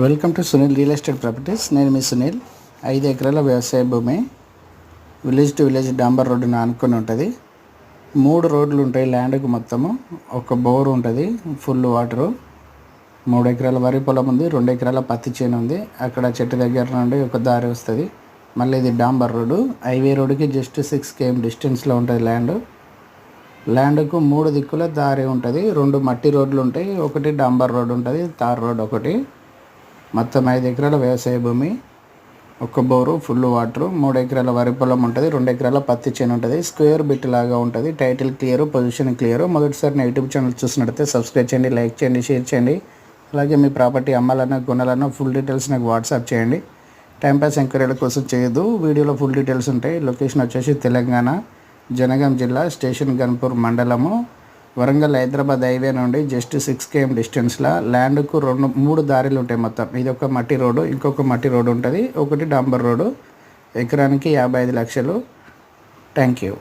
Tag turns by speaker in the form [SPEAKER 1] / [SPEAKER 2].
[SPEAKER 1] Welcome to Sunil real estate properties నేను మీ సునీల్. ఐదు ఎకరాల వ్యవసాయ భూమి. విలేజ్ టు విలేజ్ డాంబర్ రోడ్డును ఆనుకొని ఉంటుంది. మూడు రోడ్లు ఉంటాయి ల్యాండ్కి మొత్తము. ఒక బోర్ ఉంటుంది ఫుల్ వాటరు. మూడు ఎకరాల వరి పొలం ఉంది రెండు ఎకరాల పత్తి చేను ఉంది. అక్కడ చెట్టు దగ్గర నుండి ఒక దారి వస్తుంది. మళ్ళీ ఇది డాంబర్ రోడ్డు. హైవే రోడ్డుకి జస్ట్ సిక్స్ కేఎం డిస్టెన్స్లో ఉంటుంది ల్యాండ్. ల్యాండ్కు మూడు దిక్కుల దారి ఉంటుంది. రెండు మట్టి రోడ్లు ఉంటాయి. ఒకటి డాంబర్ రోడ్ ఉంటుంది తార్ రోడ్ ఒకటి. మొత్తం ఐదు ఎకరాల వ్యవసాయ భూమి ఒక బోరు ఫుల్ వాటర్ మూడు ఎకరాల వరి పొలం ఉంటుంది రెండు ఎకరాల పత్తి చేను ఉంటుంది స్క్వేర్ బిట్ లాగా ఉంటుంది టైటిల్ క్లియర్ పొజిషన్ క్లియర్. మొదటిసారి నా యూట్యూబ్ ఛానల్ చూసినట్టయితే సబ్స్క్రైబ్ చేయండి లైక్ చేయండి షేర్ చేయండి. అలాగే మీ ప్రాపర్టీ అమ్మాలన్నా కొనాలన్నా ఫుల్ డీటెయిల్స్ నాకు వాట్సాప్ చేయండి. టైంపాస్ ఎంక్వైరీల కోసం చేయొద్దు. వీడియోలో ఫుల్ డీటెయిల్స్ ఉంటాయి. లొకేషన్ వచ్చేసి తెలంగాణ జనగాం జిల్లా స్టేషన్ గన్పూర్ మండలము. వరంగల్ హైదరాబాద్ హైవే నుండి జస్ట్ సిక్స్ కేఎం డిస్టెన్స్లో ల్యాండ్కు రెండు మూడు దారిలు ఉంటాయి మొత్తం. ఇది ఒక మట్టి రోడ్డు ఇంకొక మట్టి రోడ్డు ఉంటుంది. ఒకటి డాంబర్ రోడ్డు. ఎకరానికి యాభై ఐదు లక్షలు. Thank you.